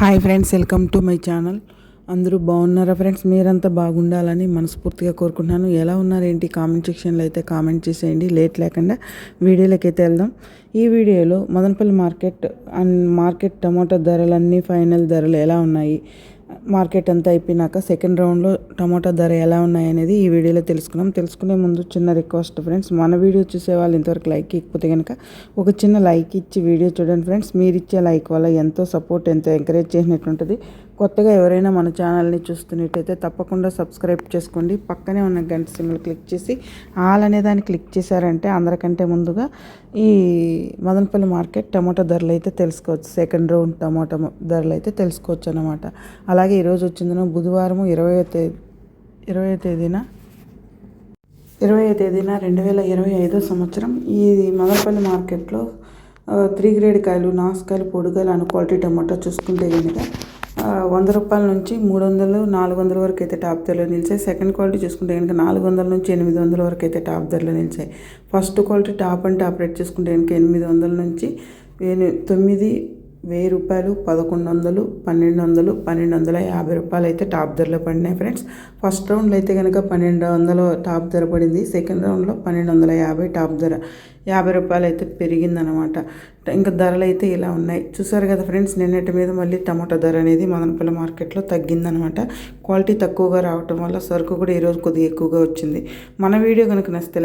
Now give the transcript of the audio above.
Hi friends welcome to my channel. అందరూ బాగున్నారా friends? మీరంతా బాగుండాలని మనస్ఫూర్తిగా కోరుకుంటున్నాను. ఎలా ఉన్నారేంటి? కామెంట్ సెక్షన్లో అయితే కామెంట్ చేసేయండి. లేట్ లేకుండా వీడియోలోకి అయితే వెళ్దాం. ఈ వీడియోలో Madanapalli market and market tomato ధరలన్నీ ఫైనల్ ధరలు ఎలా ఉన్నాయి? మార్కెట్ అంతా అయిపోయినాక సెకండ్ రౌండ్లో టమాటా ధర ఎలా ఉన్నాయి అనేది ఈ వీడియోలో తెలుసుకున్నాం. తెలుసుకునే ముందు చిన్న రిక్వెస్ట్ ఫ్రెండ్స్ మన వీడియో చూసే వాళ్ళు ఇంతవరకు లైక్ ఇకపోతే కనుక ఒక చిన్న లైక్ ఇచ్చి వీడియో చూడండి ఫ్రెండ్స్ మీరు ఇచ్చే లైక్ వల్ల ఎంతో సపోర్ట్ ఎంతో ఎంకరేజ్ చేసినట్టుంటుంది కొత్తగా ఎవరైనా మన ఛానల్ని చూస్తున్నట్టయితే తప్పకుండా సబ్స్క్రైబ్ చేసుకోండి. పక్కనే ఉన్న గంట సింబల్ క్లిక్ చేసి ఆల్ అనే దాన్ని క్లిక్ చేశారంటే అందరికంటే ముందుగా ఈ మదనపల్లి మార్కెట్ టమాటా ధరలు అయితే తెలుసుకోవచ్చు. సెకండ్ రౌండ్ టమాటా ధరలు అయితే తెలుసుకోవచ్చు అనమాట అలాగే ఈరోజు వచ్చిందన బుధవారం ఇరవై తేదీ ఇరవై తేదీన ఇరవై తేదీన రెండు వేల ఇరవై ఐదో సంవత్సరం. ఈ మదనపల్లి మార్కెట్లో త్రీ గ్రేడ్ కాయలు నాసుకాయలు పొడికాయలు అని క్వాలిటీ టమాటా చూసుకుంటే కనుక వంద రూపాయల నుంచి మూడు వందలు నాలుగు వందల వరకు అయితే టాప్ ధరలో నిలిచాయి. సెకండ్ క్వాలిటీ చూసుకుంటే కనుక నాలుగు వందల నుంచి ఎనిమిది వందల వరకు అయితే టాప్ ధరలో నిలిచాయి. First quality top and top rate చూసుకుంటే కనుక ఎనిమిది వందల నుంచి తొమ్మిది వెయ్యి రూపాయలు పదకొండు వందలు పన్నెండు వందలు పన్నెండు వందల యాభై రూపాయలు అయితే టాప్ ధరలో పడినాయి ఫ్రెండ్స్. ఫస్ట్ రౌండ్లో అయితే కనుక పన్నెండు వందలు టాప్ ధర పడింది. సెకండ్ రౌండ్లో పన్నెండు వందల యాభై టాప్ ధర. యాభై రూపాయలు అయితే పెరిగిందనమాట ఇంకా ధరలు అయితే ఇలా ఉన్నాయి. చూసారు కదా ఫ్రెండ్స్ నిన్నటి మీద మళ్ళీ టమాటా ధర అనేది మదనపల్లి మార్కెట్లో తగ్గిందనమాట క్వాలిటీ తక్కువగా రావటం వల్ల సరుకు కూడా ఈరోజు కొద్దిగా ఎక్కువగా వచ్చింది. మన వీడియో కనుక నచ్చితే